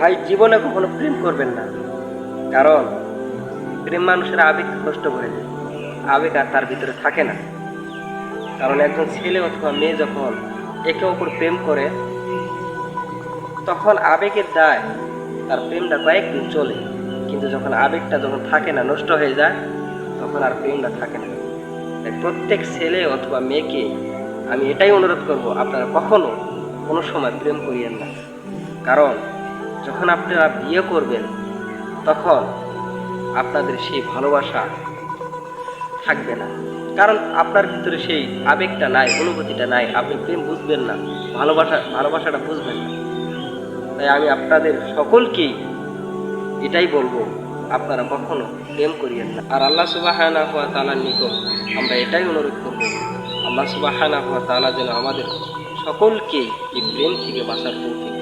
ভাই, জীবনে কখনো প্রেম করবেন না। কারণ, প্রেম মানুষের আবেগ নষ্ট করে দেয়। আবেগ আর তার ভিতরে থাকে না। কারণ একজন ছেলে অথবা মেয়ে যখন একে অপর প্রেম করে, তখন আবেগের দায় তার প্রেমটা কয়েকদিন চলে। কিন্তু যখন আবেগটা যখন থাকে না, নষ্ট হয়ে যায়, তখন আর প্রেমটা থাকে না। প্রত্যেক ছেলে অথবা মেয়েকে আমি এটাই অনুরোধ করব, আপনারা কখনো কোনো সময় প্রেম করিয়েন না। কারণ যখন আপনারা বিয়ে করবেন, তখন আপনাদের সেই ভালোবাসা থাকবে না। কারণ আপনার ভিতরে সেই আবেগটা নাই, অনুভূতিটা নাই। আপনি প্রেম বুঝবেন না, ভালোবাসা ভালোবাসাটা বুঝবেন না। তাই আমি আপনাদের সকলকেই এটাই বলব, আপনারা কখনো প্রেম করিয়েন না। আর আল্লাহ সুবাহানা হওয়া তালার নিকট আমরা এটাই অনুরোধ করব, আল্লাহ সুবাহানা হওয়া তালা যেন আমাদের সকলকেই এই প্রেম থেকে বাঁচার। আমিন